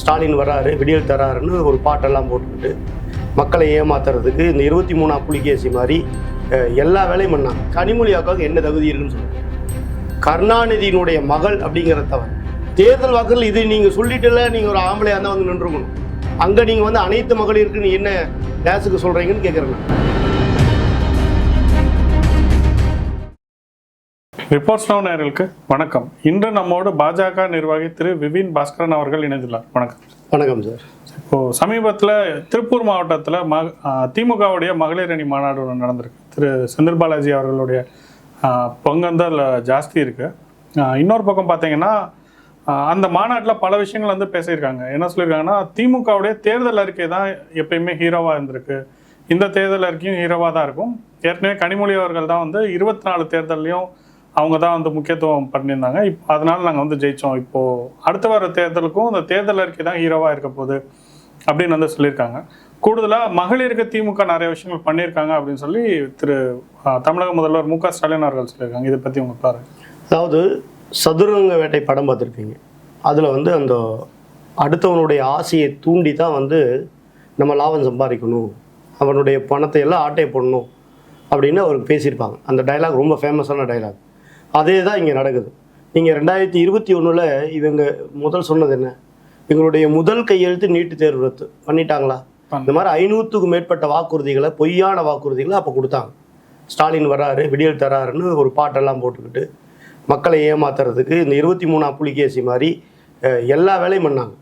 ஸ்டாலின் வராரு விடியல் தராருன்னு ஒரு பாட்டெல்லாம் போட்டுக்கிட்டு மக்களை ஏமாத்துறதுக்கு இந்த இருபத்தி மூணாம் புலிகேசி மாதிரி எல்லா வேலையும் பண்ணாங்க. கனிமொழி அக்காவுக்கு என்ன தகுதி இருக்குன்னு சொல்லுங்க. கருணாநிதியினுடைய மகள் அப்படிங்கிற தவிர தேர்தல் வாக்குகள் இது நீங்கள் சொல்லிட்டுல நீங்கள் ஒரு ஆம்பளையாக தான் வந்து நின்றுக்கணும். அங்கே நீங்கள் வந்து அனைத்து மகளிருக்கு நீ என்ன டேஸுக்கு சொல்கிறீங்கன்னு கேட்குறேன் ரிப்போர்ட்ஸ் நோ நேயர்களுக்கு வணக்கம். இன்று நம்மோடு பாஜக நிர்வாகி திரு விபின் பாஸ்கரன் அவர்கள் இணைந்துள்ளார். வணக்கம். வணக்கம் சார். இப்போ சமீபத்தில் திருப்பூர் மாவட்டத்தில் ம திமுகவுடைய மகளிர் அணி மாநாடு ஒன்று நடந்திருக்கு. திரு செந்தில் பாலாஜி அவர்களுடைய பங்கு வந்து அதில் ஜாஸ்தி இருக்கு. இன்னொரு பக்கம் பார்த்தீங்கன்னா அந்த மாநாட்டில் பல விஷயங்கள் வந்து பேசியிருக்காங்க. என்ன சொல்லியிருக்காங்கன்னா திமுகவுடைய தேர்தல் அறிக்கை தான் எப்பயுமே ஹீரோவாக இருந்திருக்கு. இந்த தேர்தல் அறிக்கையும் ஹீரோவாக தான் இருக்கும். ஏற்கனவே கனிமொழி அவர்கள் தான் வந்து இருபத்தி நாலு தேர்தல்லையும் அவங்க தான் வந்து முக்கியத்துவம் பண்ணியிருந்தாங்க. இப்போ அதனால நாங்கள் வந்து ஜெயித்தோம் இப்போது அடுத்த வர தேர்தலுக்கும் இந்த தேர்தல் அறிக்கை தான் ஹீரோவாக இருக்க போகுது அப்படின்னு வந்து சொல்லியிருக்காங்க. கூடுதலாக மகளிருக்கு திமுக நிறைய விஷயங்கள் பண்ணியிருக்காங்க அப்படின்னு சொல்லி திரு தமிழக முதல்வர் மு க ஸ்டாலின் அவர்கள் சொல்லியிருக்காங்க. இதை பற்றி உங்க பாரு அதாவது சதுரங்க வேட்டை படம் பார்த்துருப்பீங்க. அதில் வந்து அந்த அடுத்தவனுடைய ஆசையை தூண்டி தான் வந்து நம்ம லாபம் சம்பாதிக்கணும். அவனுடைய பணத்தை எல்லாம் ஆட்டை போடணும் அப்படின்னு அவருக்கு பேசியிருப்பாங்க. அந்த டயலாக் ரொம்ப ஃபேமஸான டயலாக் அதே தான் இங்கே நடக்குது. நீங்கள் ரெண்டாயிரத்தி இருபத்தி ஒன்றில் இவங்க முதல் சொன்னது என்ன? எங்களுடைய முதல் கையெழுத்து நீட்டு தேர்வு ரத்து. பண்ணிட்டாங்களா? இந்த மாதிரி ஐநூற்றுக்கும் மேற்பட்ட வாக்குறுதிகளை பொய்யான வாக்குறுதிகளை அப்போ கொடுத்தாங்க. ஸ்டாலின் வராரு விடியல் தராருன்னு ஒரு பாட்டெல்லாம் போட்டுக்கிட்டு மக்களை ஏமாத்துறதுக்கு இந்த இருபத்தி மூணா புலிகேசி மாதிரி எல்லா வேலையும் பண்ணாங்க.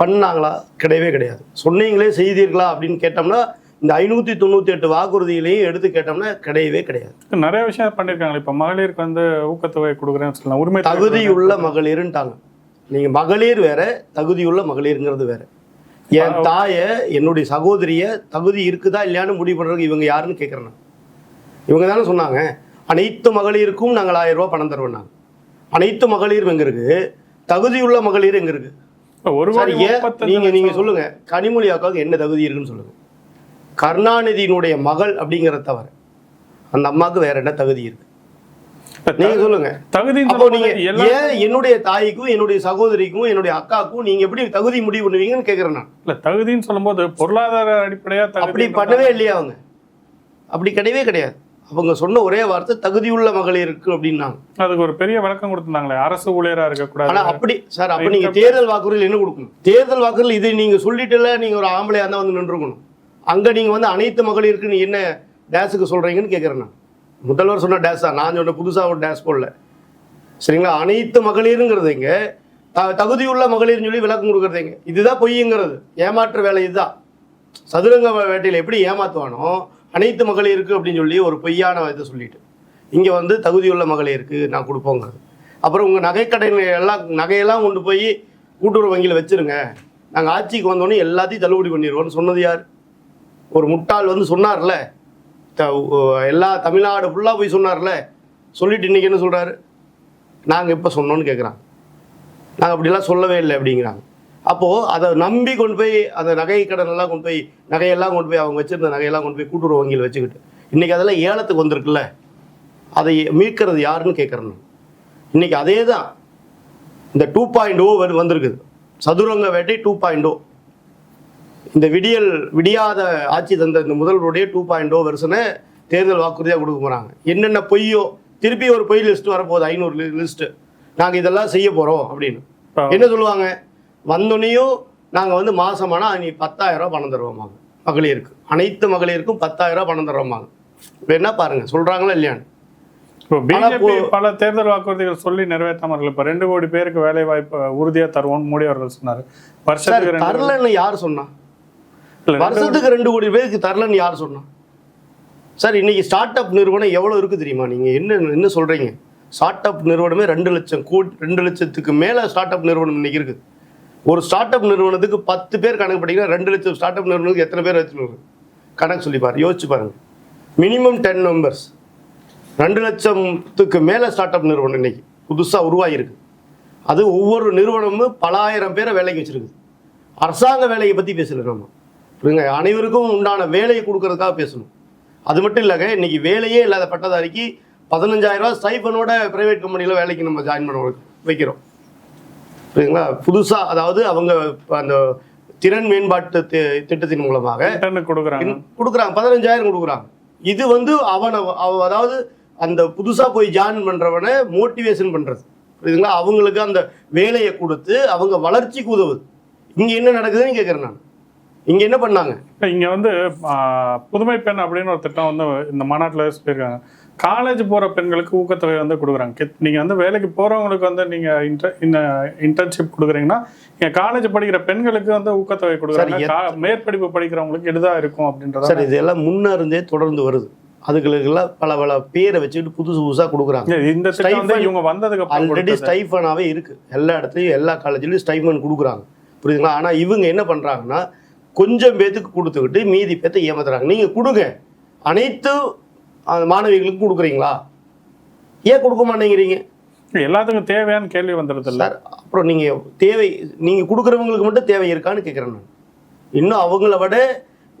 பண்ணாங்களா? கிடையவே கிடையாது. சொன்னீங்களே செய்தீர்களா அப்படின்னு கேட்டோம்னா இந்த ஐநூற்றி தொண்ணூற்றி எட்டு வாக்குறுதிகளையும் எடுத்து கேட்டோம்னா கிடையவே கிடையாது. நிறைய விஷயம் பண்ணியிருக்காங்க இப்போ மகளிருக்கு வந்து ஊக்கத்தொகை கொடுக்குறேன்னு சொல்லலாம் உரிமை தொகை தகுதியுள்ள மகளிர்ன்ட்டாங்க. நீங்க மகளிர் வேற தகுதியுள்ள மகளிருங்கிறது வேற. என் தாயை என்னுடைய சகோதரிய தகுதி இருக்குதா இல்லையான்னு முடிவு பண்றதுக்கு இவங்க யாருன்னு கேட்குறேன் இவங்க தானே சொன்னாங்க அனைத்து மகளிருக்கும் நாங்கள் ஆயிரம் ரூபாய் பணம் தருவோம் நாங்கள் அனைத்து மகளிர் எங்க இருக்கு? தகுதியுள்ள மகளிர் எங்க இருக்கு? ஒரு நீங்க நீங்க சொல்லுங்க. கனிமொழி அக்காவுக்கு என்ன தகுதி இருக்குன்னு சொல்லுங்க. கருணாநிதியினுடைய மகள் அப்படிங்கிறத தவிர அந்த அம்மாவுக்கு வேற என்ன தகுதி இருக்கு? நீங்க சொல்லுங்க. எல்லா ஏன் என்னுடைய தாய்க்கும் என்னுடைய சகோதரிக்கும் என்னுடைய அக்காவுக்கும் நீங்க எப்படி தகுதி முடிவு பண்ணுவீங்கன்னு கேக்குறேன் நான். இல்ல தகுதின்னு சொல்லும்போது பொருளாதார அடிப்படையா அப்படி தகுதி பண்ணவே இல்லையா அவங்க? அப்படி கிடையவே கிடையாது. அவங்க சொன்ன ஒரே வார்த்தை தகுதியுள்ள மகளிருக்கு அப்படின்னாங்க. அதுக்கு ஒரு பெரிய விளக்கம் கொடுத்திருந்தாங்களே அரசு ஊழியரா ஆனா இருக்கக்கூடாது அப்படி சார் அப்ப நீங்க தேர்தல் வாக்குறுதியில் என்ன கொடுக்கணும்? தேர்தல் வாக்குறுதியில் இது நீங்க சொல்லிட்டுல நீங்க ஒரு ஆம்பளையா இருந்தா வந்து நின்றுக்கணும். அங்கே நீங்கள் வந்து அனைத்து மகளிருக்கு நீ என்ன டேஸுக்கு சொல்கிறீங்கன்னு கேட்குறேன் நான். முதல்வர் சொன்ன டேஸ் தான். நான் சொன்ன புதுசாக ஒரு டேஸ் போடல. சரிங்களா? அனைத்து மகளிருங்கிறதுங்க த- தகுதியுள்ள மகளிர்னு சொல்லி விளக்கம் கொடுக்குறதுங்க இதுதான் பொய்யுங்கிறது ஏமாற்று வேலை இதுதான். சதுரங்க வேட்டையில் எப்படி ஏமாத்துவானோ அனைத்து மகளிருக்கு அப்படின்னு சொல்லி ஒரு பொய்யான இதை சொல்லிட்டு. இங்கே வந்து தகுதியுள்ள மகளிருக்கு நான் கொடுப்போங்கிறது. அப்புறம் உங்கள் நகைக்கடையில் எல்லாம் நகையெல்லாம் கொண்டு போய் கூட்டுறவு வங்கியில் வச்சிருங்க. நாங்கள் ஆட்சிக்கு வந்தோடனே எல்லாத்தையும் தள்ளுபடி பண்ணிடுவோம்னு சொன்னது யார்? ஒரு முட்டாள் வந்து சொன்னார்ல? த- எல்லா தமிழ்நாடு ஃபுல்லாக போய் சொன்னார்ல? சொல்லிட்டு இன்றைக்கி என்ன சொல்கிறாரு நாங்கள் எப்போ சொன்னோன்னு கேட்குறாங்க நாங்கள் அப்படிலாம் சொல்லவே இல்லை அப்படிங்கிறாங்க. அப்போது அதை நம்பி கொண்டு போய் அந்த நகை கடனெல்லாம் கொண்டு போய் நகையெல்லாம் கொண்டு போய் அவங்க வச்சுருந்த நகையெல்லாம் கொண்டு போய் கூட்டுறவு வங்கியில் வச்சுக்கிட்டு இன்றைக்கி அதெல்லாம் ஏலத்துக்கு வந்திருக்குல்ல? அதை மீட்கிறது யாருன்னு கேட்குறேன் இன்றைக்கி அதே தான் இந்த டூ பாயிண்ட் ஓ வந்திருக்குது. சதுரங்க வேட்டை டூ பாயிண்ட் ஓ இந்த விடியல் விடியாத ஆட்சி தந்த இந்த முதல்வருடைய டூ பாயிண்ட் ஓ வருஷனை தேர்தல் வாக்குறுதியாக கொடுக்க போகிறாங்க என்னென்ன பொய்யோ திருப்பி ஒரு பொய் லிஸ்ட் வரப்போகுது ஐநூறு லிஸ்ட்டு நாங்கள் இதெல்லாம் செய்ய போகிறோம் அப்படின்னு. என்ன சொல்லுவாங்க? வந்தோடனையும் நாங்கள் வந்து மாசமானா நீ பத்தாயிரம் ரூபாய் பணம் தருவோமாங்க. மகளிருக்கு. அனைத்து மகளிருக்கும் பத்தாயிரம் ரூபாய் பணம் தருவோமாங்க. இப்போ என்ன பாருங்க சொல்றாங்களா இல்லையான்னு. பல தேர்தல் வாக்குறுதிகள் சொல்லி நிறைவேற்றாம இருக்கு இப்ப ரெண்டு கோடி பேருக்கு வேலை வாய்ப்பு உறுதியா தருவோம் மோடி அவர்கள் சொன்னாரு. தரலன்னு யார் சொன்னா? வருஷத்துக்கு ரெண்டு கோடி பேருக்கு தரலன்னு யார் சொன்னா? சார் இன்னைக்கு ஸ்டார்ட் அப் நிறுவனம் எவ்வளவு இருக்கு தெரியுமா? நீங்க என்ன என்ன சொல்றீங்க? ஸ்டார்ட் அப் நிறுவனமே ரெண்டு லட்சம் கோடி ரெண்டு லட்சத்துக்கு மேல ஸ்டார்ட் அப் நிறுவனம் இன்னைக்கு இருக்கு. ஒரு ஸ்டார்ட் அப் நிறுவனத்துக்கு பத்து பேர் கணக்கு படிக்கிறா ரெண்டு லட்சம் ஸ்டார்ட் அப் நிறுவனத்துக்கு எத்தனை பேர் வச்சுருவாங்க கணக்கு சொல்லி பாருங்க யோசிச்சு பாருங்க. மினிமம் டென் மெம்பர்ஸ் ரெண்டு லட்சத்துக்கு மேலே ஸ்டார்ட் அப் நிறுவனம் இன்னைக்கு புதுசாக உருவாகிருக்கு அது ஒவ்வொரு நிறுவனமும் பல ஆயிரம் பேரை வேலைக்கு வச்சிருக்கு. அரசாங்க வேலையை பற்றி பேசல நம்ம புரியுங்க அனைவருக்கும் உண்டான வேலையை கொடுக்கறதுக்காக பேசணும். அது மட்டும் இல்லைங்க இன்னைக்கு வேலையே இல்லாத பட்டதாரிக்கு பதினஞ்சாயிரம் ரூபாய் ஸ்டைஃபனோட பிரைவேட் கம்பெனியில் வேலைக்கு நம்ம ஜாயின் பண்ண வைக்கிறோம். புரியுதுங்களா? புதுசாக அதாவது அவங்க அந்த திறன் மேம்பாட்டு திட்டத்தின் மூலமாக கொடுக்குறாங்க. கொடுக்குறாங்க. பதினஞ்சாயிரம் கொடுக்குறாங்க. இது வந்து அவனை அவ- அதாவது அந்த புதுசாக போய் ஜாயின் பண்ணுறவனை மோட்டிவேஷன் பண்ணுறது புரியுதுங்களா? அவங்களுக்கு அந்த வேலையை கொடுத்து அவங்க வளர்ச்சிக்கு உதவுது. இங்கே என்ன நடக்குதுன்னு கேட்குறேன் நான். இங்கே என்ன பண்ணாங்க? இங்க வந்து புதுமை பெண் அப்படின்னு ஒரு திட்டம் வந்து இந்த மாநாட்டுல சொல்லியிருக்காங்க காலேஜ் போற பெண்களுக்கு ஊக்கத்தொகை வந்து கொடுக்குறாங்க. நீங்க வந்து வேலைக்கு போறவங்களுக்கு வந்து நீங்க இன்டர்ன்ஷிப் கொடுக்குறீங்கன்னா நீங்க காலேஜ் படிக்கிற பெண்களுக்கு வந்து ஊக்கத்தொகை கொடுக்குறாங்க. மேற்படிப்பு படிக்கிறவங்களுக்கு எளிதா இருக்கும் அப்படின்றத சார் இதெல்லாம் முன்ன இருந்தே தொடர்ந்து வருது. அதுகளுக்கெல்லாம் பல பல பேரை வச்சுக்கிட்டு புதுசு புதுசாக கொடுக்குறாங்க. இந்த Stipend இவங்க வந்ததுக்கு அப்புறம் ஆல்ரெடி. ஸ்டைஃபனாகவே இருக்குது எல்லா இடத்துலையும் எல்லா காலேஜ்லையும் ஸ்டைஃபன் கொடுக்குறாங்க. புரியுதுங்களா? ஆனால் இவங்க என்ன பண்ணுறாங்கன்னா கொஞ்சம் பேத்துக்கு கொடுத்துக்கிட்டு மீதி பேத்தை ஏமாத்துறாங்க. நீங்கள் கொடுங்க. அனைத்து மாணவிகளுக்கும் கொடுக்குறீங்களா? ஏன் கொடுக்க மாட்டேங்கிறீங்க? எல்லாத்துக்கும் தேவையான கேள்வி வந்துடுது சார் அப்புறம் நீங்கள் தேவை நீங்கள் கொடுக்குறவங்களுக்கு மட்டும் தேவை இருக்கான்னு கேட்குறேன் நான். இன்னும் அவங்கள விட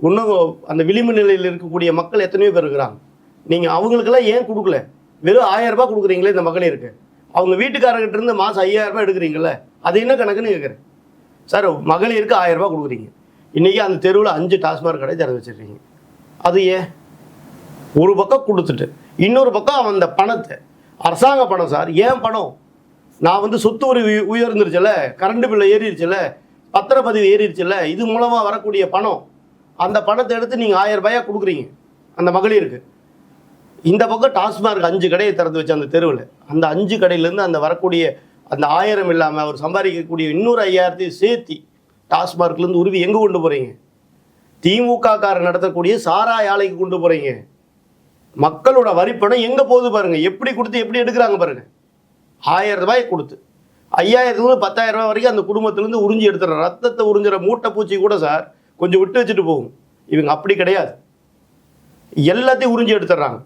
இன்னும் அந்த விளிம்பு நிலையில் இருக்கக்கூடிய மக்கள் எத்தனையோ பேர் இருக்கிறாங்க. நீங்கள் அவங்களுக்கெல்லாம் ஏன் கொடுக்கல? வெறும் ஆயிரம் ரூபாய் கொடுக்குறீங்களே இந்த மகளிருக்கு. அவங்க வீட்டுக்காரங்கிட்ட இருந்து மாதம் ஐயாயிரம் ரூபாய் எடுக்கிறீங்களே அது என்ன கணக்குன்னு கேட்குறேன் சார் மகளிருக்கு ஆயிரம் ரூபாய் கொடுக்குறீங்க. இன்றைக்கி அந்த தெருவில் அஞ்சு டாஸ்மாக் கடை திறந்து வச்சுருக்கீங்க. அது ஏன்? ஒரு பக்கம் கொடுத்துட்டு இன்னொரு பக்கம் அவன் அந்த பணத்தை அரசாங்க பணம் சார் ஏன் பணம்? நான் வந்து சொத்து ஒரு உயர்ந்துருச்சுல கரண்ட் பில்லை ஏறிடுச்சுல பத்திரப்பதிவு ஏறிடுச்சுல இது மூலமாக வரக்கூடிய பணம் அந்த பணத்தை எடுத்து நீங்கள் ஆயிரம் ரூபாயாக கொடுக்குறீங்க அந்த மகளிருக்கு. இந்த பக்கம் டாஸ்மார்க் அஞ்சு கடையை திறந்து வச்சு அந்த தெருவில் அந்த அஞ்சு கடையிலேருந்து அந்த வரக்கூடிய அந்த ஆயிரம் இல்லாமல் அவர் சம்பாதிக்கக்கூடிய இன்னொரு ஐயாயிரத்தையும் சேர்த்தி டாஸ்மார்க்லேருந்து உருவி எங்கே கொண்டு போகிறீங்க திமுக காரர் நடத்தக்கூடிய சாராய் ஆலைக்கு கொண்டு போகிறீங்க மக்களோட வரிப்பணம் எங்கே போகுது பாருங்க. எப்படி கொடுத்து எப்படி எடுக்கிறாங்க பாருங்க. ஆயிரம் ரூபாய் கொடுத்து. ஐயாயிரத்துலேருந்து பத்தாயிரம் ரூபாய் வரைக்கும் அந்த குடும்பத்திலேருந்து உறிஞ்சி எடுத்துற ரத்தத்தை உறிஞ்சுற மூட்டை பூச்சி கூட சார் கொஞ்சம் விட்டு வச்சுட்டு போகும். இவங்க அப்படி கிடையாது. எல்லாத்தையும் உறிஞ்சி எடுத்துடுறாங்க.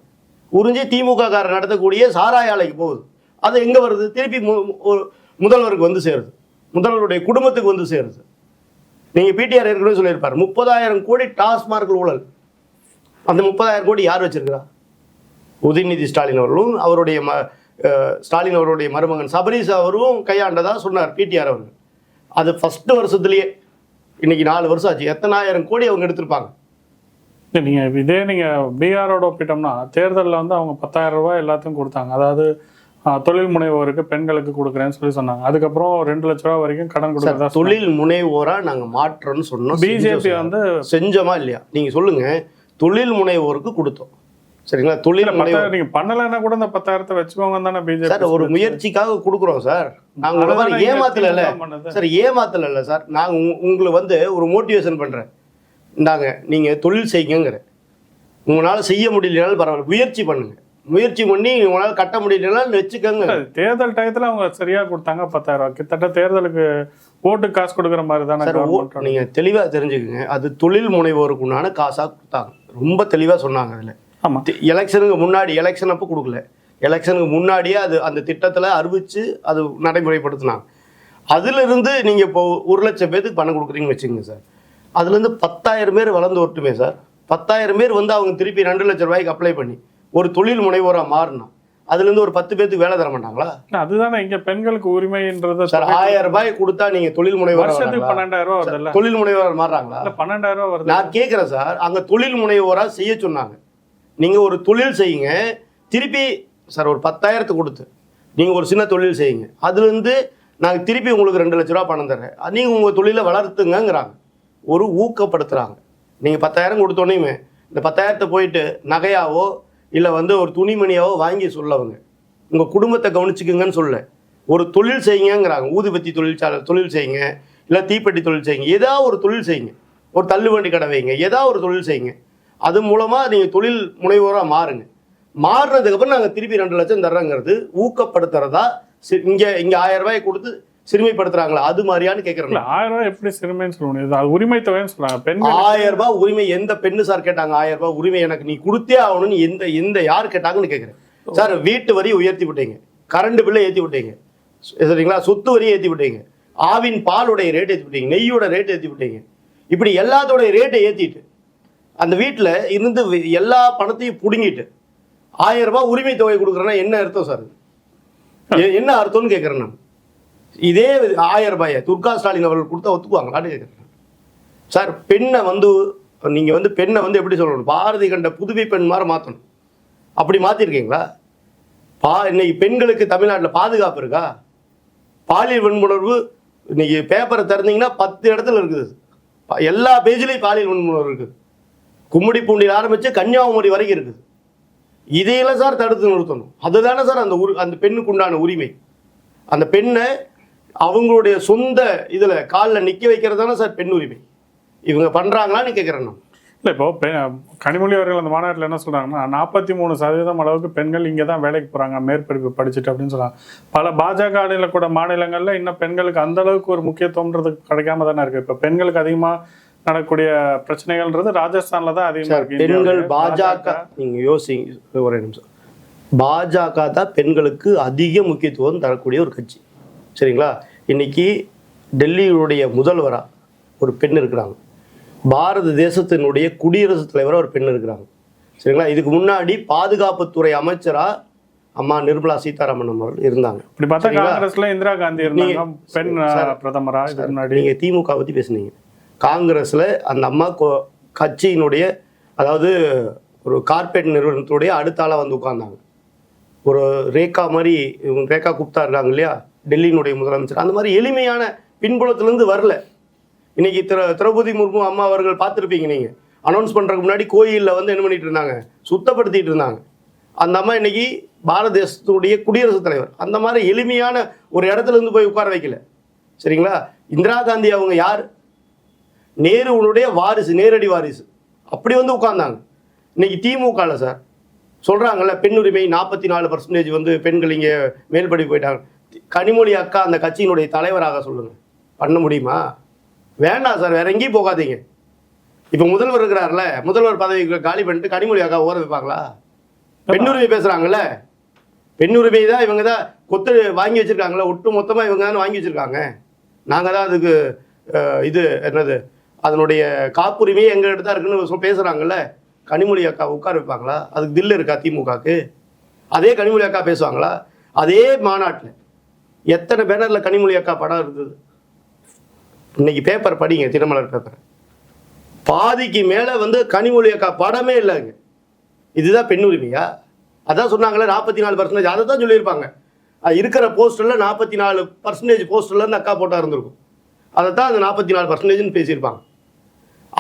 உறிஞ்சி திமுக காரர் நடத்தக்கூடிய சாராய ஆலைக்கு போகுது. அது எங்கே வருது? திருப்பி மு- முதல்வருக்கு வந்து சேருது. முதல்வருடைய குடும்பத்துக்கு வந்து சேருது. நீங்கள் பிடிஆர் ஏற்கனவே சொல்லியிருப்பார். முப்பதாயிரம் கோடி டாஸ்மார்க் ஊழல். அந்த முப்பதாயிரம் கோடி யார் வச்சிருக்கிறா? உதயநிதி ஸ்டாலின் அவர்களும் அவருடைய ம ஸ்டாலின் அவருடைய மருமகன் சபரீஸ் அவரும் கையாண்டதாக சொன்னார் பிடிஆர் அவர்கள். அது ஃபஸ்ட்டு வருஷத்துலேயே. இன்னைக்கு நாலு வருஷம் ஆச்சு. எத்தனாயிரம் கோடி அவங்க எடுத்திருப்பாங்க? நீங்கள் இதே நீங்கள் பீகாரோட ஒப்பிட்டோம்னா தேர்தலில் வந்து அவங்க பத்தாயிரம் ரூபாய் எல்லாத்தையும் கொடுத்தாங்க. அதாவது தொழில் முனைவோருக்கு பெண்களுக்கு கொடுக்குறேன்னு சொல்லி சொன்னாங்க. அதுக்கப்புறம் ரெண்டு லட்ச ரூபாய் வரைக்கும் கடன் கொடுக்குறதா தொழில் முனைவோரா நாங்க மாற்றோம்னு சொன்னோம். பிஜேபி வந்து. செஞ்சோமா இல்லையா? நீங்க சொல்லுங்க. தொழில் முனைவோருக்கு கொடுத்தோம். சரிங்களா? தொழில் முனைவோர். நீங்க பண்ணலைன்னா கூட இந்த பத்தாயிரத்தை வச்சுக்கோங்க தானே பிஜேபி சார் ஒரு முயற்சிக்காக கொடுக்குறோம் சார். நாங்க ஏமாத்தல. சார் ஏமாத்தல இல்ல சார். நான் உங்க- உங்களை வந்து ஒரு மோட்டிவேஷன் பண்றேன். இந்தாங்க நீங்க தொழில் செய்யுங்கிற உங்களால செய்ய முடியலனாலும் பரவாயில்ல. முயற்சி பண்ணுங்க. முயற்சி பண்ணி உங்களால கட்ட முடியலனாலும் வச்சுக்கோங்க. தேர்தல் டயத்துல அவங்க சரியா கொடுத்தாங்க பத்தாயிரம் கிட்டத்தட்ட தேர்தலுக்கு ஓட்டு காசு கொடுக்குற மாதிரி தானே சார் ஓ- government ஓட. நீங்க தெளிவா தெரிஞ்சுக்கங்க. அது தொழில் முனைவோருக்கு உண்டான காசா கொடுத்தாங்க. ரொம்ப தெளிவா சொன்னாங்க அதுல. ஆமா. தி- எலெக்ஷனுக்கு முன்னாடி எலெக்ஷன் அப்போ கொடுக்கல. எலெக்ஷனுக்கு முன்னாடியே அது அந்த திட்டத்தில் அறிவிச்சு அது நடைமுறைப்படுத்தினாங்க. அதிலிருந்து நீங்கள் இப்போ ஒரு லட்சம் பேத்துக்கு பணம் கொடுக்குறீங்கன்னு வச்சுக்கோங்க சார். அதுலேருந்து பத்தாயிரம் பேர் வளர்ந்து வரட்டுமே சார். பத்தாயிரம் பேர் வந்து அவங்க திருப்பி ரெண்டு லட்சம் ரூபாய்க்கு அப்ளை பண்ணி ஒரு தொழில் முனைவோராக மாறினா அதுலேருந்து ஒரு பத்து பேத்துக்கு வேலை தர மாட்டாங்களா? அதுதானே இங்க பெண்களுக்கு உரிமைன்றது சார் ஆயிரம் ரூபாய் கொடுத்தா நீங்கள் தொழில் முனைவோராக வருஷத்துக்கு பன்னெண்டாயிரம் ரூபாய் வருதுல்ல. தொழில் முனைவோராக மாறுறாங்களா? இல்ல பன்னெண்டாயிரம் ரூபாய் வருது. நான் கேட்குறேன் சார் அங்கே தொழில் முனைவோராக செய்ய சொன்னாங்க. நீங்கள் ஒரு தொழில் செய்யுங்க திருப்பி சார் ஒரு பத்தாயிரத்து கொடுத்து. நீங்கள் ஒரு சின்ன தொழில் செய்யுங்க. அதுலேருந்து நாங்கள் திருப்பி உங்களுக்கு ரெண்டு லட்ச ரூபா பணம் தர்றேன் நீங்கள் உங்கள் தொழிலை வளர்த்துங்கங்கிறாங்க. ஒரு ஊக்கப்படுத்துகிறாங்க நீங்கள் பத்தாயிரம் கொடுத்தோன்னே இந்த பத்தாயிரத்தை போயிட்டு நகையாவோ இல்லை வந்து ஒரு துணிமணியாவோ வாங்கி சொல்லவங்க. உங்கள் குடும்பத்தை கவனிச்சுக்குங்கன்னு சொல்ல ஒரு தொழில் செய்யுங்கங்கிறாங்க. ஊதுபத்தி தொழிற்சாலை தொழில் செய்யுங்க. இல்லை தீப்பெட்டி தொழில் செய்யுங்க. ஏதாவது ஒரு தொழில் செய்யுங்க. ஒரு தள்ளுவண்டி கடை வைங்க. ஏதாவது ஒரு தொழில் செய்யுங்க. அது மூலமாக நீங்கள் தொழில் முனைவோராக மாறுங்க. மாறினதுக்கப்புறம் நாங்கள் திருப்பி ரெண்டு லட்சம் தர்றோங்கிறது ஊக்கப்படுத்துறதா சி- இங்கே இங்கே ஆயிரம் ரூபாய் கொடுத்து சிறுமைப்படுத்துறாங்களா? அது மாதிரியான்னு இல்ல கேட்குறேன் ஆயிரம் ரூபாய் எப்படி சிறுமைன்னு சொல்ல முடியாது. அது உரிமை தொகைன்னு சொல்றாங்க பெண்கள் ஆயிரம் ரூபாய் உரிமை எந்த பெண்ணு சார் கேட்டாங்க? ஆயிரம் ரூபாய் உரிமை எனக்கு நீ கொடுத்தே ஆகணும்னு எந்த எந்த யார் கேட்டாங்கன்னு கேட்குறேன் சார் வீட்டு வரி உயர்த்தி விட்டீங்க. கரண்ட் பில்லை ஏற்றி விட்டீங்க. சரிங்களா? சொத்து வரி ஏற்றி விட்டீங்க. ஆவின் பாலுடைய ரேட் ஏற்றி விட்டீங்க. நெய்யோட ரேட் ஏற்றி விட்டீங்க. இப்படி எல்லாத்தோடைய ரேட்டை ஏற்றிட்டு அந்த வீட்டில் இருந்து எல்லா பணத்தையும் பிடுங்கிட்டு ஆயிரம் ரூபாய் உரிமை தொகை கொடுக்குறேன்னா என்ன அர்த்தம் சார்? என்ன அர்த்தம்னு கேட்குறேன் நான். இதே ஆயிரம் ரூபாயை துர்கா ஸ்டாலின் அவர்கள் கொடுத்தா ஒத்துக்குவாங்களான்னு கேட்குறேன் சார் பெண்ணை வந்து நீங்கள் வந்து பெண்ணை வந்து எப்படி சொல்லணும்? பாரதி கண்ட புதுமை பெண் மாதிரி மாற்றணும் அப்படி மாற்றிருக்கீங்களா பா இன்னைக்கு பெண்களுக்கு தமிழ்நாட்டில் பாதுகாப்பு இருக்கா? பாலியல் வன்புணர்வு இன்னைக்கு பேப்பரை திறந்தீங்கன்னா பத்து இடத்துல இருக்குது. எல்லா பேஜ்லேயும் பாலியல் வன்புணர்வு இருக்குது. கும்மிடி பூண்டியில் ஆரம்பித்து கன்னியாகுமரி வரைக்கும் இருக்குது. இதையெல்லாம் சார் தடுத்து நிறுத்தணும். அதுதானே சார் அந்த உரி அந்த பெண்ணுக்கு உண்டான உரிமை. அந்த பெண்ணை அவங்களுடைய சொந்த இதில் காலில் நிற்க வைக்கிறது தானே சார் பெண் உரிமை? இவங்க பண்ணுறாங்களான்னு கேட்குறேன் நான் இல்லை இப்போ பெ- கனிமொழி அவர்கள் அந்த மாநாட்டில் என்ன சொல்றாங்கன்னா நாற்பத்தி மூணு சதவீதம் அளவுக்கு பெண்கள் இங்கே தான் வேலைக்கு போகிறாங்க மேற்படிப்பு படிச்சுட்டு அப்படின்னு சொல்றாங்க. பல பாஜக ஆணையில் கூட மாநிலங்கள்ல இன்னும் பெண்களுக்கு அந்த அளவுக்கு ஒரு முக்கியத்துவம்ன்றது கிடைக்காம தானே இருக்கு. இப்போ பெண்களுக்கு அதிகமாக நடக்கக்கூடிய பிரச்சனைகள்ன்றது ராஜஸ்தான்ல தான் அதிகமாக பெண்கள். பாஜக நீங்கள் யோசிங்க ஒரே நிமிஷம். பாஜக தான் பெண்களுக்கு அதிக முக்கியத்துவம் தரக்கூடிய ஒரு கட்சி. சரிங்களா? இன்னைக்கு டெல்லியுடைய முதல்வரா ஒரு பெண் இருக்கிறாங்க. பாரத தேசத்தினுடைய குடியரசுத் தலைவராக ஒரு பெண் இருக்கிறாங்க. சரிங்களா? இதுக்கு முன்னாடி பாதுகாப்புத்துறை அமைச்சரா அம்மா நிர்மலா சீதாராமன் அவர்கள் இருந்தாங்க. இப்படி பார்த்தா? காங்கிரஸ்ல இந்திரா காந்தி இருந்தாங்க. பெண் பிரதமரா முன்னாடி. நீங்க திமுக பத்தி பேசுனீங்க. காங்கிரஸ்ல அந்த அம்மா கட்சியினுடைய அதாவது ஒரு கார்ப்பரேட் நிறுவனத்துடைய அடுத்த ஆளா வந்து உட்கார்ந்தாங்க. ஒரு ரேகா மாதிரி ரேகா குப்தா இருக்காங்க இல்லையா? டெல்லியினுடைய முதலமைச்சர். அந்த மாதிரி எளிமையான பின்புலத்திலேருந்து வரல. இன்னைக்கு திர திரௌபதி முர்மு அம்மா அவர்கள் பார்த்துருப்பீங்க நீங்கள் அனௌன்ஸ் பண்ணுறதுக்கு முன்னாடி கோயிலில் வந்து என்ன பண்ணிட்டு இருந்தாங்க? சுத்தப்படுத்திட்டு இருந்தாங்க. அந்த அம்மா இன்னைக்கு பாரத தேசத்துடைய குடியரசுத் தலைவர். அந்த மாதிரி எளிமையான ஒரு இடத்துல இருந்து போய் உட்கார வைக்கல. சரிங்களா? இந்திரா காந்தி அவங்க யார்? நேருவுடைய வாரிசு நேரடி வாரிசு. அப்படி வந்து உட்கார்ந்தாங்க. இன்னைக்கு திமுகவில் சார். சொல்கிறாங்கல்ல பெண் உரிமை நாற்பத்தி நாலு பர்சன்டேஜ் வந்து பெண்கள் இங்கே மேல்படி போயிட்டாங்க. கனிமொழி அக்கா அந்த கட்சியினுடைய தலைவராக சொல்லுங்க. பண்ண முடியுமா? வேண்டாம் சார் வேற எங்கேயும் போகாதீங்க. இப்போ முதல்வர் இருக்கிறார்ல முதல்வர் பதவிக்கு காலி பண்ணிட்டு கனிமொழி அக்கா ஓர வைப்பாங்களா? பெண் உரிமை பேசுகிறாங்கல்ல பெண் உரிமை தான் இவங்க தான் கொத்து வாங்கி வச்சிருக்காங்களா? ஒட்டு மொத்தமாக இவங்க தானே வாங்கி வச்சிருக்காங்க. நாங்கள் தான் அதுக்கு இது என்னது அதனுடைய காப்புரிமையே எங்கள்கிட்ட தான் இருக்குன்னு பேசுகிறாங்கல்ல கனிமொழி அக்கா உட்கார வைப்பாங்களா? அதுக்கு தில்லு இருக்கா திமுகக்கு? அதே கனிமொழி அக்கா பேசுவாங்களா? அதே மாநாட்டில். எத்தனை பேனரில் கனிமொழி அக்கா படம் இருந்தது? இன்னைக்கு பேப்பர் படிங்க திருமலர் பேப்பர் பாதிக்கு மேலே வந்து கனிமொழி அக்கா படமே இல்லைங்க. இதுதான் பெண் உரிமையா அதான் சொன்னாங்களே நாற்பத்தி நாலு பர்சன்டேஜ் அதை தான் சொல்லியிருப்பாங்க. இருக்கிற போஸ்டரில் நாற்பத்தி நாலு பர்சன்டேஜ் போஸ்டரில் அந்த அக்கா போட்டா இருந்திருக்கும். அதை தான் அந்த நாற்பத்தி நாலு பர்சன்டேஜ்னு பேசியிருப்பாங்க.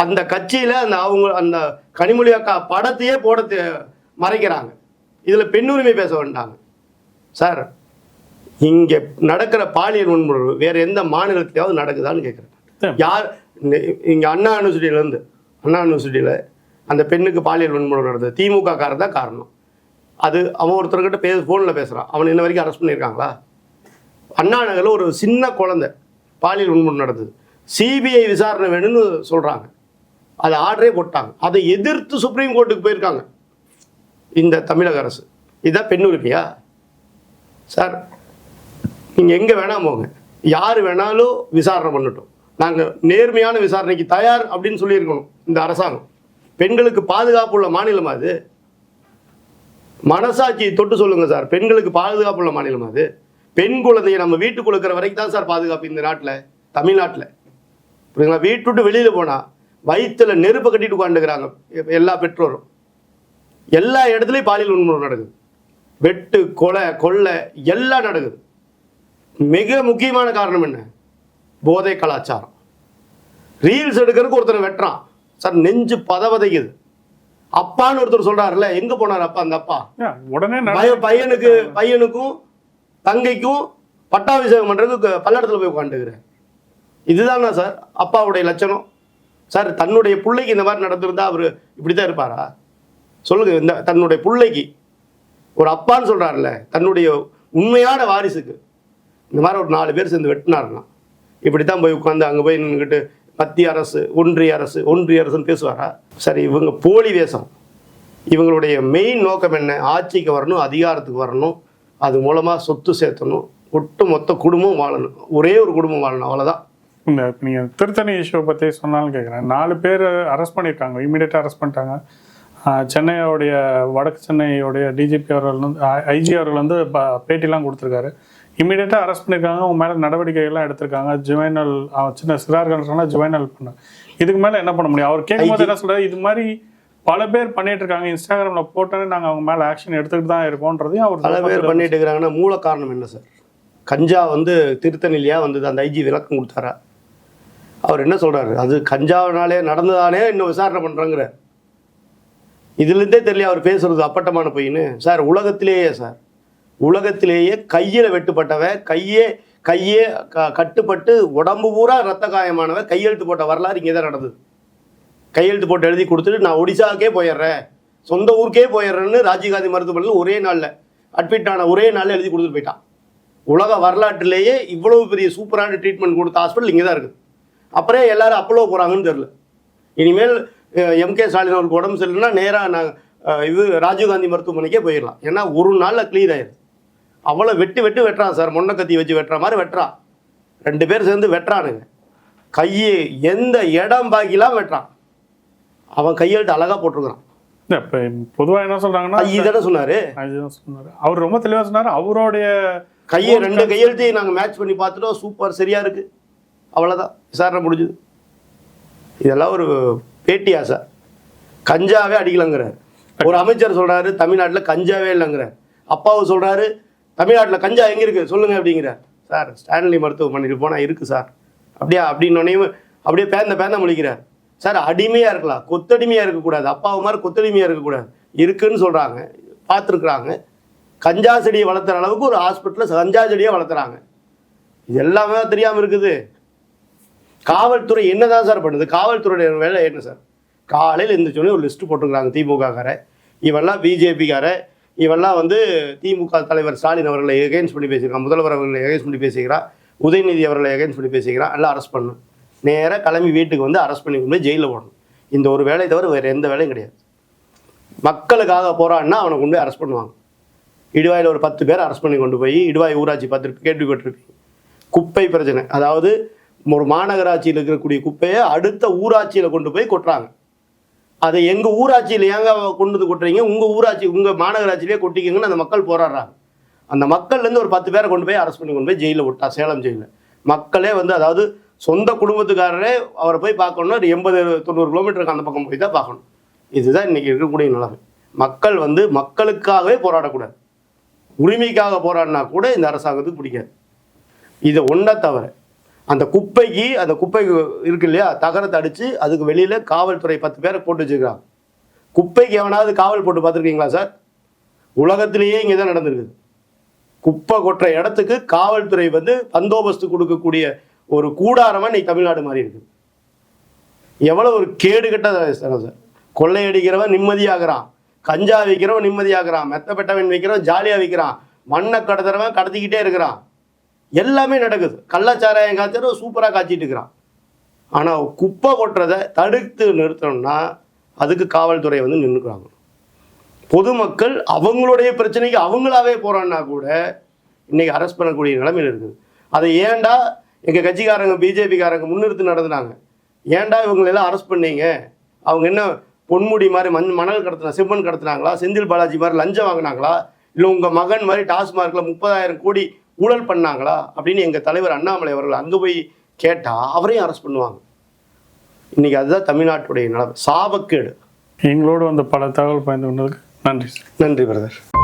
அந்த கட்சியில் அந்த அவங்க அந்த கனிமொழி அக்கா படத்தையே போட மறைக்கிறாங்க. இதில் பெண்ணுரிமை பேச வேண்டாங்க. சார் இங்கே நடக்கிற பாலியல் வன்முறை வேற எந்த மாநிலத்திலாவது நடக்குதான்னு கேட்குறேன். யார் இங்கே அண்ணா யூனிவர்சிட்டியிலேருந்து அண்ணா யூனிவர்சிட்டியில் அந்த பெண்ணுக்கு பாலியல் வன்முறை நடந்தது. திமுக காரர் தான் காரணம். அது அவன் ஒருத்தர்கிட்ட பேச ஃபோனில் பேசுகிறான் அவன் இன்ன வரைக்கும் அரெஸ்ட் பண்ணியிருக்காங்களா? அண்ணா நகரில் ஒரு சின்ன குழந்தை பாலியல் வன்முறை நடந்தது. சிபிஐ விசாரணை வேணும்னு சொல்கிறாங்க அதை ஆர்டரே போட்டாங்க. அதை எதிர்த்து சுப்ரீம் கோர்ட்டுக்கு போயிருக்காங்க. இந்த தமிழக அரசு. இதுதான் பெண் உரிமையா? சார் நீங்கள் எங்கே வேணால் போங்க. யார் வேணாலும் விசாரணை பண்ணட்டும். நாங்கள் நேர்மையான விசாரணைக்கு தயார் அப்படின்னு சொல்லியிருக்கணும் இந்த அரசாங்கம். பெண்களுக்கு பாதுகாப்பு உள்ள மாநிலம் அது? மனசாட்சியை தொட்டு சொல்லுங்கள் சார். பெண்களுக்கு பாதுகாப்பு உள்ள மாநிலம் அது? பெண் குழந்தையை நம்ம வீட்டுக்குள்ள இருக்கிற வரைக்கும் தான் சார் பாதுகாப்பு இந்த நாட்டில் தமிழ்நாட்டில். புரியுங்களா வீட்டு விட்டு வெளியில் போனால் வயிற்றில் நெருப்பை கட்டிட்டு உட்காந்துக்கிறாங்க எல்லா பெற்றோரும். எல்லா இடத்துலையும் பாலியல் வன்முறை நடக்குது. வெட்டு கொலை கொள்ளை எல்லாம் நடக்குது. மிக முக்கியமான காரணம் என்ன? போதை கலாச்சாரம். ரீல்ஸ் எடுக்கிறதுக்கு ஒருத்தனை வெட்டுறான். சார் நெஞ்சு பதவதைக்குது அப்பான்னு ஒருத்தர் சொல்றாருல்ல எங்க போனார் அப்பா அந்த அப்பா? உடனே பையனுக்கு பையனுக்கும் தங்கைக்கும் பட்டாபிஷேகம் பண்றதுக்கு பல்லடத்துல போய் உட்காந்துக்கிறேன் இதுதானா சார் அப்பாவுடைய லட்சணம்? சார் தன்னுடைய பிள்ளைக்கு இந்த மாதிரி நடந்திருந்தா அவர் இப்படித்தான் இருப்பாரா? சொல்லுங்க இந்த தன்னுடைய பிள்ளைக்கு. ஒரு அப்பான்னு சொல்றாருல்ல தன்னுடைய உண்மையான வாரிசுக்கு. இந்த மாதிரி ஒரு நாலு பேர் சேர்ந்து வெட்டினாருன்னா இப்படித்தான் போய் உட்காந்து அங்கே போய் நின்றுக்கிட்டு மத்திய அரசு ஒன்றிய அரசு ஒன்றிய அரசுன்னு பேசுவாரா? சரி இவங்க போலி வேஷம். இவங்களுடைய மெயின் நோக்கம் என்ன? ஆட்சிக்கு வரணும் அதிகாரத்துக்கு வரணும் அது மூலமாக சொத்து சேர்த்தணும் ஒட்டு மொத்த குடும்பம் வாழணும். ஒரே ஒரு குடும்பம் வாழணும் அவ்வளோதான் இந்த நீங்கள் நீங்க திருத்தணி இஷ்யூ பற்றி சொன்னாலும் கேட்குறேன் நாலு பேர் அரெஸ்ட் பண்ணியிருக்காங்க இமீடியட்டாக அரெஸ்ட் பண்ணிட்டாங்க. சென்னையோடைய வடக்கு சென்னையோடைய டிஜிபி அவர்கள் வந்து ஐஜி அவர்கள் வந்து பேட்டிலாம் கொடுத்துருக்காரு. இமீடியட்டாக அரெஸ்ட் பண்ணியிருக்காங்க அவங்க மேலே நடவடிக்கைகள்லாம் எடுத்திருக்காங்க. ஜுவைனல் சின்ன சிறார்கள் ஜுவைனல் பண்ண. இதுக்கு மேலே என்ன பண்ண முடியும்? அவர் கேட்கும்போது என்ன சொல்றாரு? இது மாதிரி பல பேர் பண்ணிட்டு இருக்காங்க. இன்ஸ்டாகிராம்ல போட்டோன்னே நாங்கள் அவங்க மேலே ஆக்ஷன் எடுத்துக்கிட்டு தான் இருக்கோன்றதையும் அவர் பல பேர் பண்ணிட்டு இருக்கிறாங்கன்னா மூல காரணம் என்ன சார்? கஞ்சா வந்து திருத்தணிலையா வந்தது? அந்த ஐஜி விளக்கம் கொடுத்தாரா? அவர் என்ன சொல்றாரு? அது கஞ்சாவினாலே நடந்ததானே இன்னும் விசாரணை பண்றாங்கிற. இதுலேருந்தே தெரியல அவர் பேசுறது அப்பட்டமான பொய்ன்னு. சார் உலகத்திலேயே சார். உலகத்திலேயே கையில் வெட்டுப்பட்டவன் கையே கையே க கட்டுப்பட்டு உடம்பு பூரா ரத்த காயமானவன் கையெழுத்து போட்ட வரலாறு இங்கே தான் நடந்தது. கையெழுத்து போட்டு எழுதி கொடுத்துட்டு நான் ஒடிசாவுக்கே போயிடுறேன். சொந்த ஊருக்கே போயிடுறேன்னு ராஜீவ்காந்தி மருத்துவமனையில் ஒரே நாளில் அட்மிட் ஆன ஒரே நாளில் எழுதி கொடுத்துட்டு போயிட்டான். உலக வரலாற்றிலேயே இவ்வளவு பெரிய சூப்பரான ட்ரீட்மெண்ட் கொடுத்த ஹாஸ்பிட்டல் இங்கே தான் இருக்குது. அப்புறம் எல்லாரும் அப்போலோ போகிறாங்கன்னு தெரில இனிமேல் எம்கே ஸ்டாலின் அவருக்கு உடம்பு சரியில்லைன்னா நேராக நான் இது ராஜீவ்காந்தி மருத்துவமனைக்கே போயிடலாம். ஏன்னா ஒரு நாளில் க்ளீன் ஆயிடுது. அவ்வளோ வெட்டு வெட்டு வெட்டுறான் சார். மொன்ன கத்தி வச்சு வெட்டுற மாதிரி வெட்டுறான் ரெண்டு பேர் சேர்ந்து வெட்டுறானுங்க. கையை எந்த இடம் பாக்கிலாம் வெட்டுறான். அவன் கையெழுத்து அழகாக போட்டிருக்கிறான். இப்போ பொதுவாக என்ன சொல்றாங்கன்னா இதுதானே சொன்னாரு. சொன்னாரு. அவர் ரொம்ப தெளிவா சொன்னாரு. அவருடைய கையை ரெண்டு கையெழுத்தையும் நாங்கள் மேட்ச் பண்ணி பார்த்துட்டோம். சூப்பர் சரியா இருக்கு. அவ்வளோதான் விசாரணை முடிஞ்சுது. இதெல்லாம் ஒரு பேட்டியா சார்? கஞ்சாவே அடிக்கலங்கிறார். ஒரு அமைச்சர் சொல்றாரு தமிழ்நாட்டில் கஞ்சாவே இல்லைங்கிறார். அப்பாவும் சொல்றாரு தமிழ்நாட்டில் கஞ்சா எங்கே இருக்குது சொல்லுங்கள் அப்படிங்கிறார் சார் ஸ்டான்லி மருத்துவமனைக்கு போனால் இருக்குது சார். அப்படியா? அப்படின்னோடனே அப்படியே பேந்த பேந்த முழிக்கிறார் சார் அடிமையாக இருக்கலாம். கொத்தடிமையாக இருக்கக்கூடாது. அப்பாவு மாதிரி கொத்தடிமையாக இருக்கக்கூடாது. இருக்குன்னு சொல்கிறாங்க பார்த்துருக்குறாங்க கஞ்சா செடியை வளர்த்துற அளவுக்கு ஒரு ஹாஸ்பிட்டலில் கஞ்சா செடியை வளர்த்துறாங்க. இது எல்லாமே தெரியாமல் இருக்குது. காவல்துறை என்னதான் சார் பண்ணுது? காவல்துறையுடைய வேலை என்ன சார்? காலையில் எழுந்திரிச்சோடனே ஒரு லிஸ்ட் திமுக காரை இவெல்லாம் பிஜேபிக்கார இவெல்லாம் வந்து திமுக தலைவர் ஸ்டாலின் அவர்களை எகெயின்ஸ்ட் பண்ணி பேசியிருக்கான். முதல்வர் அவர்களை எகெயின்ஸ்ட் பண்ணி பேசிக்கிறான் உதயநிதி அவர்களை எகெயின்ஸ்ட் பண்ணி பேசிக்கிறான் எல்லாம் அரெஸ்ட் பண்ணணும். நேராக கிளம்பி வீட்டுக்கு வந்து அரெஸ்ட் பண்ணி கொண்டு போய் ஜெயிலில் போடணும். இந்த ஒரு வேலையை தவிர வேறு எந்த வேலையும் கிடையாது. மக்களுக்காக போறான்னா அவனை கொண்டு போய் அரெஸ்ட் பண்ணுவாங்க. இடுவாயில் ஒரு பத்து பேர் அரெஸ்ட் பண்ணி கொண்டு போய் இடுவாய் ஊராட்சி பத்து கேள்விப்பட்டிருப்பீங்க. குப்பை பிரச்சனை. அதாவது ஒரு மாநகராட்சியில் இருக்கக்கூடிய குப்பையை அடுத்த ஊராட்சியில் கொண்டு போய் கொட்டுறாங்க. அதை எங்கள் ஊராட்சியில் ஏங்க கொண்டு வந்து கொட்டுறீங்க? உங்கள் ஊராட்சி உங்கள் மாநகராட்சியிலே கொட்டிக்கிங்கன்னு அந்த மக்கள் போராடுறாங்க அந்த மக்கள்லேருந்து ஒரு பத்து பேரை கொண்டு போய் அரெஸ்ட் பண்ணி கொண்டு போய் ஜெயிலில் விட்டா சேலம் ஜெயிலில் மக்களே வந்து அதாவது சொந்த குடும்பத்துக்காரரே அவரை போய் பார்க்கணும்னா ஒரு எண்பது தொண்ணூறு கிலோமீட்டருக்கு அந்த பக்கம் போய் தான் பார்க்கணும். இதுதான் இன்னைக்கு இருக்கக்கூடிய நிலைமை. மக்கள் வந்து மக்களுக்காகவே போராடக்கூடாது. உரிமைக்காக போராடினா கூட இந்த அரசாங்கத்துக்கு பிடிக்காது. இதை ஒன்றா தவிர அந்த குப்பைக்கு அந்த குப்பை இருக்கு இல்லையா தகரத்தை அடித்து அதுக்கு வெளியில் காவல்துறை பத்து பேரை போட்டு வச்சுருக்காங்க குப்பைக்கு எவனாவது காவல் போட்டு பார்த்துருக்கீங்களா சார்? உலகத்திலேயே இங்கே தான் நடந்திருக்குது. குப்பை கொட்டுற இடத்துக்கு காவல்துறை வந்து பந்தோபஸ்து கொடுக்கக்கூடிய ஒரு கூடாரமாக இன்னைக்கு தமிழ்நாடு மாறி இருக்குது எவ்வளோ ஒரு கேடு கெட்ட சார். கொள்ளையடிக்கிறவன் நிம்மதியாகிறான். கஞ்சா விற்கிறவன் நிம்மதியாகிறான். மெத்தப்பெட்டவன் விற்கிறவன் ஜாலியாக விற்கிறான் மண்ணை கடத்துறவன் கடத்திக்கிட்டே இருக்கிறான். எல்லாமே நடக்குது. கள்ளச்சாராயம் காய்ச்சறவன் சூப்பராக காய்ச்சிட்டு இருக்கிறான். ஆனால் குப்பை கொட்டுறதை தடுத்து நிறுத்தணும்னா அதுக்கு காவல்துறை வந்து நின்றுக்கிறாங்க பொதுமக்கள் அவங்களுடைய பிரச்சனைக்கு அவங்களாவே போகிறான்னா கூட இன்னைக்கு அரெஸ்ட் பண்ணக்கூடிய நிலைமையில் இருக்குது. அதை ஏன்டா எங்கள் கட்சிக்காரங்க பிஜேபிக்காரங்க முன்னிறுத்தி நடந்துனாங்க ஏன்டா இவங்களெல்லாம் அரெஸ்ட் பண்ணீங்க? அவங்க என்ன பொன்முடி மாதிரி மண் மணல் கடத்தினா செம்மண் கடத்தினாங்களா? செந்தில் பாலாஜி மாதிரி லஞ்சம் வாங்கினாங்களா? இல்லை உங்கள் மகன் மாதிரி டாஸ்மார்க்கில் முப்பதாயிரம் கோடி ஊழல் பண்ணாங்களா அப்படின்னு எங்கள் தலைவர் அண்ணாமலை அவர்கள் அங்கே போய் கேட்டால் அவரையும் அரெஸ்ட் பண்ணுவாங்க. இன்னைக்கு அதுதான் தமிழ்நாட்டுடைய நிலைமை சாபக்கேடு. எங்களோடு வந்து பல தகவல் பயந்து கொண்டதுக்கு நன்றி நன்றி பிரதர்